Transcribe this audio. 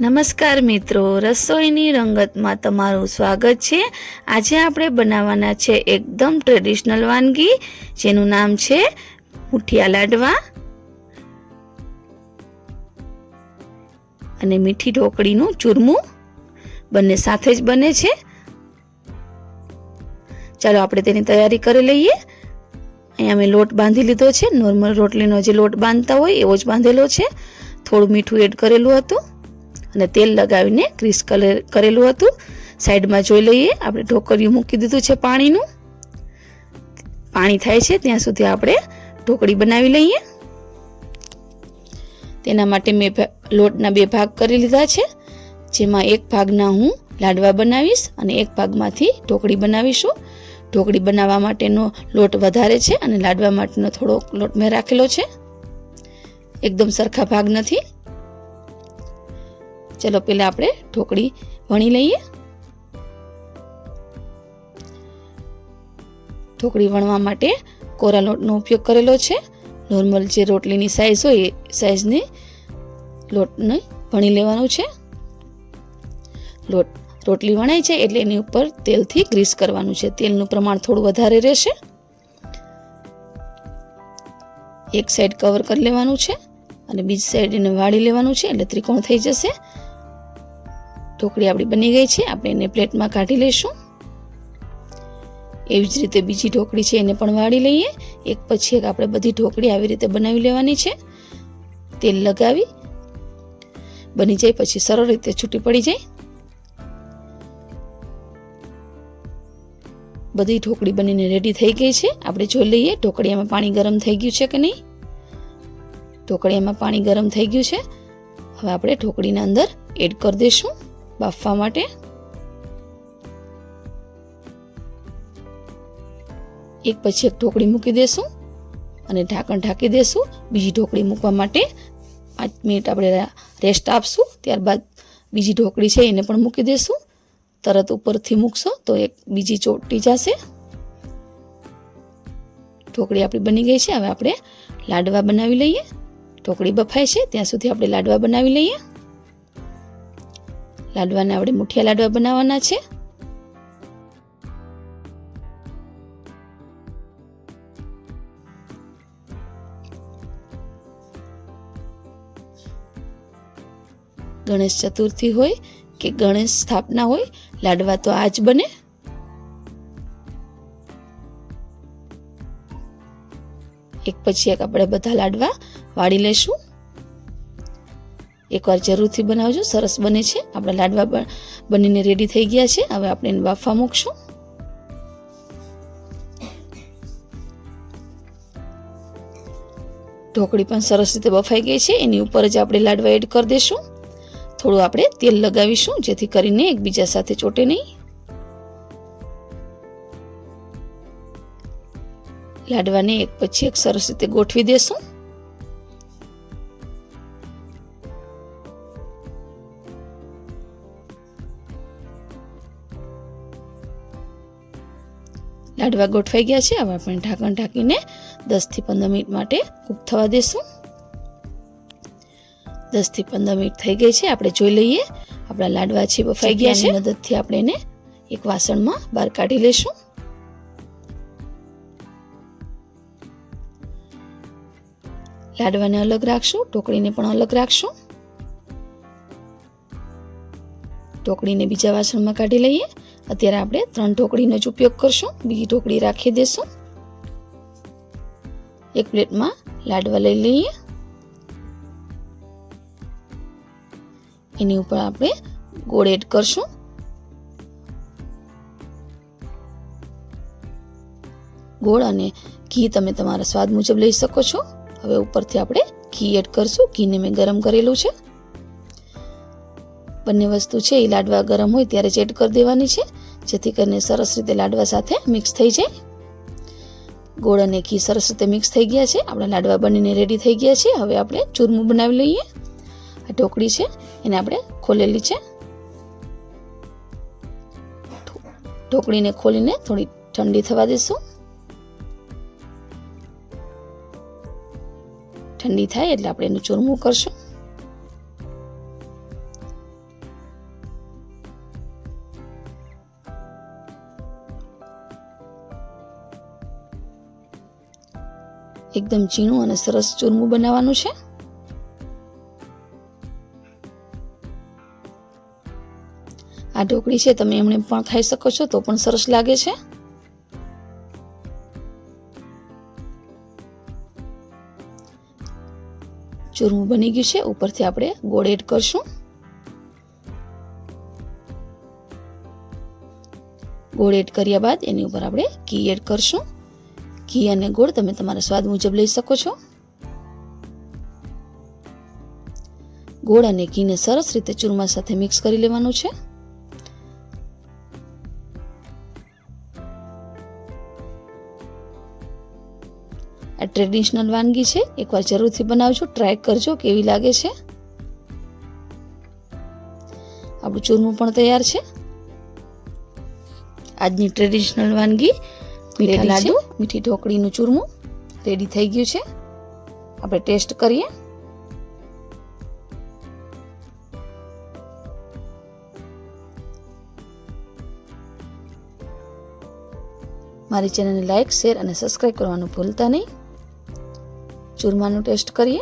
નમસ્કાર મિત્રો, રસોઈની રંગતમાં તમારું સ્વાગત છે. આજે આપણે બનાવવાના છે એકદમ ટ્રેડિશનલ વાનગી, જેનું નામ છે મુઠિયા લાડવા. અને મીઠી ઢોકળીનું ચૂરમું બંને સાથે જ બને છે. ચાલો આપણે તેની તૈયારી કરી લઈએ. અહીંયા મેં લોટ બાંધી લીધો છે. નોર્મલ રોટલીનો જે લોટ બાંધતા હોય એવો જ બાંધેલો છે. થોડું મીઠું એડ કરેલું હતું. અને તેલ લગાવીને ક્રિસ કલર કરેલું હતું. સાઈડમાં જોઈ લઈએ, આપણે ઢોકળિયું મૂકી દીધું છે પાણીનું. પાણી થાય છે, ત્યાં સુધી આપણે ઢોકળી બનાવી લઈએ. તેના માટે મેં લોટના બે ભાગ કરી લીધા છે. જેમાં એક ભાગના હું લાડવા બનાવીશ અને એક ભાગમાંથી ઢોકળી બનાવીશું. ઢોકળી બનાવવા માટેનો લોટ વધારે છે અને લાડવા માટેનો થોડો લોટ મેં રાખેલો છે. એકદમ સરખા ભાગ નથી. ચલો પહેલાં આપણે ઢોકળી વણી લઈએ. ઢોકળી વણવા માટે કોરા લોટનો ઉપયોગ કરેલો છે. નોર્મલ જે રોટલીની સાઇઝ હોય એ સાઇઝની લોટને વણી લેવાનું છે. લોટ, રોટલી વણાય છે એટલે એની ઉપર તેલથી ગ્રીસ કરવાનું છે. તેલનું પ્રમાણ થોડું વધારે રહેશે. એક સાઈડ કવર કરી લેવાનું છે અને બીજી સાઈડ એને વાળી લેવાનું છે એટલે ત્રિકોણ થઈ જશે. ઢોકળી આપણી બની ગઈ છે. આપણે એને પ્લેટમાં કાઢી લઈશું. એવી જ રીતે બીજી ઢોકળી છે એને પણ વાળી લઈએ. એક પછી એક આપણે બધી ઢોકળી આવી રીતે બનાવી લેવાની છે. તેલ લગાવી. બની જાય પછી સરળ રીતે છૂટી પડી જાય. બધી ઢોકળી બનીને રેડી થઈ ગઈ છે. આપણે જોઈ લઈએ ઢોકળીયામાં પાણી ગરમ થઈ ગયું છે કે નહીં? ઢોકળીયામાં પાણી ગરમ થઈ ગયું છે. હવે આપણે ઢોકળીના અંદર એડ કરી દઈશું. બાફવા માટે. એક પછી એક ઢોકળી મૂકી દેશું અને ઢાંકણ ઢાંકી દેશું. બીજી ઢોકળી મૂકવા માટે પાંચ મિનિટ આપણે રેસ્ટ આપશું. ત્યારબાદ બીજી ઢોકળી છે એને પણ મૂકી દેશું. તરત ઉપરથી મૂકશો તો એક બીજી ચોટી જશે. ઢોકળી આપણી બની ગઈ છે. હવે આપણે લાડવા બનાવી લઈએ. ઢોકળી બફાય છે. ત્યાં સુધી આપણે લાડવા બનાવી લઈએ. લાડવાને આપણે મુઠિયા લાડવા બનાવવાના છે. ગણેશ ચતુર્થી હોય કે ગણેશ સ્થાપના હોય, લાડવા તો આ જ બને. એક પછી એક આપણે બધા લાડવા વાળી લેશું એકવાર જરૂરથી બનાવજો. સરસ બને છે. આપણા લાડવા બનીને રેડી થઈ ગયા છે. હવે આપણે એને બાફવા મૂકશું. ઢોકળી પણ સરસ રીતે બફાઈ ગઈ છે. એની ઉપર જ આપણે લાડવા એડ કરી દઈશું થોડું આપણે તેલ લગાવીશું, જેથી કરીને એકબીજા સાથે ચોટે નહીં. લાડવાને એક પછી એક સરસ રીતે ગોઠવી દેશું. લાડવા ગોઠવાઈ ગયા છે. હવે આપણે ઢાંકણ ઢાંકીને દસથી પંદર મિનિટ માટે કૂક થવા દેશું. દસથી પંદર મિનિટ થઈ ગઈ છે. આપણે જોઈ લઈએ. આપણા લાડવા છે બફાઈ ગયા છે. મદદથી આપણે એને એક વાસણમાં બહાર કાઢી લઈશું લાડવાને અલગ રાખશું. ટોકળીને પણ અલગ રાખશું. ટોકળીને બીજા વાસણમાં કાઢી લઈએ. અત્યારે આપણે ત્રણ ઢોકળીનો જ ઉપયોગ કરશું. બીજી ઢોકળી રાખી દેશું. એક પ્લેટમાં લાડવા લઈ લઈએ. એની ઉપર આપણે ગોળ એડ કરશું. ગોળ અને ઘી તમે તમારા સ્વાદ મુજબ લઈ શકો છો. હવે ઉપરથી આપણે ઘી એડ કરશું. ઘીને મેં ગરમ કરેલું છે. બંને વસ્તુ છે એ લાડવા ગરમ હોય ત્યારે જ એડ કરી દેવાની છે. જેથી કરીને સરસ રીતે લાડવા સાથે મિક્સ થઈ જાય. ગોળ અને ઘી સરસ રીતે મિક્સ થઈ ગયા છે. આપણા લાડવા બનીને રેડી થઈ ગયા છે. હવે આપણે ચૂરમું બનાવી લઈએ. આ ઢોકળી છે. એને આપણે ખોલેલી છે. ઢોકળીને ખોલીને થોડી ઠંડી થવા દઈશું ઠંડી થાય એટલે આપણે એનું ચૂરમું કરશું. એકદમ ઝીણું અને સરસ ચૂરમું બનાવવાનું છે. આ ઢોકળી છે, તમે એમણે પણ ખાઈ શકો છો, તો પણ સરસ લાગે છે. ચૂરમું બની ગયું છે, ઉપરથી આપણે ગોળ એડ કરશું. ગોળ એડ કર્યા બાદ એની ઉપર આપણે ઘી એડ કરશું. ઘી અને ગોળ તમે તમારા સ્વાદ મુજબ લઈ શકો છો. ગોળ અને ઘીને સરસ રીતે ચૂરમા સાથે મિક્સ કરી લેવાનું છે. આ ટ્રેડિશનલ વાનગી છે. એકવાર જરૂરથી બનાવજો ટ્રાય કરજો કેવી લાગે છે. આપણું ચૂરમું પણ તૈયાર છે. આજની ટ્રેડિશનલ વાનગી મીઠા લાડુ મીઠી ઢોકળીનું ચૂરમું રેડી થઈ ગયું છે. આપણે ટેસ્ટ કરીએ. મારી ચેનલને લાઈક, શેર અને સબસ્ક્રાઈબ કરવાનું ભૂલતા નહીં. ચૂરમાનું ટેસ્ટ કરીએ.